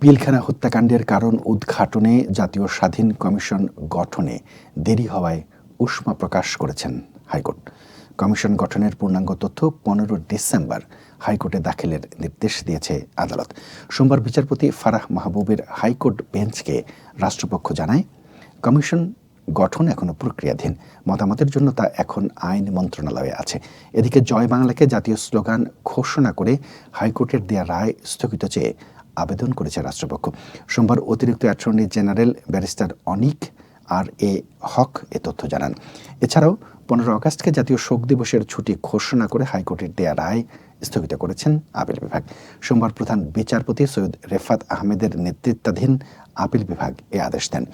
পিলখানা হত্যাকাণ্ডের কারণ উদ্ঘাটনে জাতীয় স্বাধীন কমিশন গঠনে দেরি হওয়ায় উষ্মা প্রকাশ করেছেন হাইকোর্ট। কমিশন গঠনের পূর্ণাঙ্গ তথ্য পনেরো ডিসেম্বর হাইকোর্টে দাখিলের নির্দেশ দিয়েছে আদালত। সোমবার বিচারপতি ফারাহ মাহবুবের হাইকোর্ট বেঞ্চকে রাষ্ট্রপক্ষ জানায়, কমিশন গঠন এখনও প্রক্রিয়াধীন। মতামতের জন্য তা এখন আইন মন্ত্রণালয়ে আছে। এদিকে জয় বাংলাকে জাতীয় স্লোগান ঘোষণা করে হাইকোর্টের দেয়া রায় স্থগিত চেয়ে আবেদন করেছে রাষ্ট্রপক্ষ। সোমবার অতিরিক্ত attorney general barrister Anik R এ হক এ তথ্য জানান। এছাড়াও পনেরো আগস্টকে জাতীয় শোক দিবসের ছুটি ঘোষণা করে হাইকোর্টের দেয়া রায় স্থগিত করেছেন আপিল বিভাগ। সোমবার প্রধান বিচারপতি সৈয়দ রেফাত আহমেদের নেতৃত্বাধীন আপিল বিভাগ এ আদেশ দেন।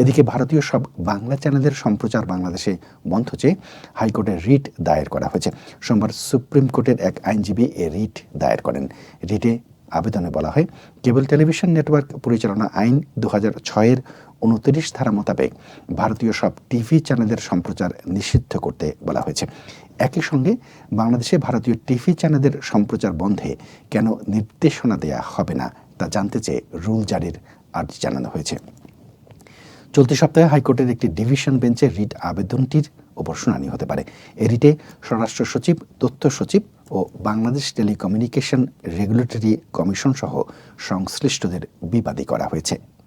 এদিকে ভারতীয় সব বাংলা চ্যানেলের সম্প্রচার বাংলাদেশে বন্ধ চেয়ে হাইকোর্টে রিট দায়ের করা হয়েছে। সোমবার সুপ্রিম কোর্টের এক আইনজীবী এ রিট দায়ের করেন। রিটে আবেদনে বলা হয়, কেবল টেলিভিশন নেটওয়ার্ক পরিচালনা আইন দু হাজার ছয়ের উনত্রিশ ধারা মোতাবেক ভারতীয় সব টিভি চ্যানেলের সম্প্রচার নিষিদ্ধ করতে বলা হয়েছে। একই সঙ্গে বাংলাদেশে ভারতীয় টিভি চ্যানেলের সম্প্রচার বন্ধে কেন নির্দেশনা দেয়া হবে না তা জানতে চেয়ে রুল জারির আর্জি জানানো হয়েছে। চলতি সপ্তাহে হাইকোর্টের একটি ডিভিশন বেঞ্চে রিট আবেদনটির ওপর শুনানি হতে পারে। এ রিটে স্বরাষ্ট্র সচিব, তথ্য সচিব ও বাংলাদেশ টেলিকমিউনিকেশন রেগুলেটরি কমিশন সহ সংশ্লিষ্টদের বিবাদী করা হয়েছে।